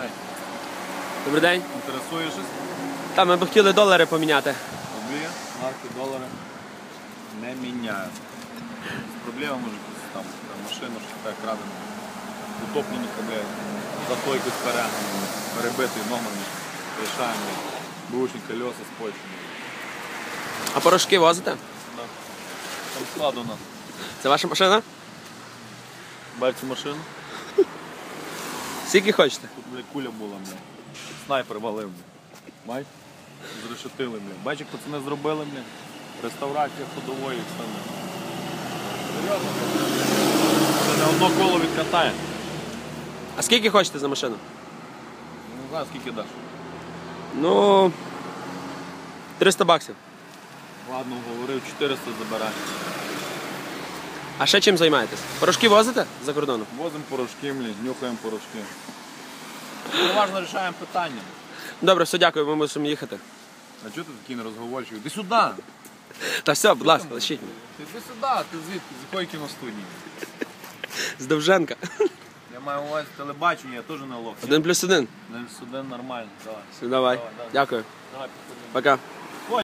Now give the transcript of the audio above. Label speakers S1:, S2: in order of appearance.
S1: день.
S2: Добрий день.
S1: Інтересує щось?
S2: Там ми б хотіли долари поміняти.
S1: Рублі, марки, долари не міняють. Проблема може якісь там, там машина, що так крадена. Утоплені блядь, зато якось перегнані, перебитий номер, рішаємо. Бушні колеса з Польщі.
S2: А порошки возите?
S1: Да. Там склад у нас.
S2: Це ваша машина?
S1: Бачите машину?
S2: Скільки хочете?
S1: Тут блядь, куля була, блядь. Снайпер валив, блядь. Бач? Зрешетили, блядь. Бач, як пацани зробили, блядь. Реставрація ходової все. Серйозно. Це не одно коло відкатає.
S2: А скільки хочете за машину?
S1: Не знаю, скільки даш.
S2: Ну. 300 баксів.
S1: Ладно, говорив, 400 забирай.
S2: А ще чим займаєтесь? Порошки возите за кордоном?
S1: Возимо порошки, блядь, нюхаємо порошки. Переважно рішаємо питання.
S2: Добре, все, дякую, ми мусимо їхати.
S1: А чого ти такий нерозговорчивий? Іди сюди!
S2: Та все, будь ласка, лишіть мене.
S1: Ти Іди сюди, ти звідки? З якої кіностудії?
S2: З Довженка.
S1: Я маю увазі телебачення, я теж не лох.
S2: Один плюс один.
S1: Не сюди нормально. Давай.
S2: Все, давай.
S1: Давай, давай.
S2: Дякую.
S1: Давай, підходимо.
S2: Пока.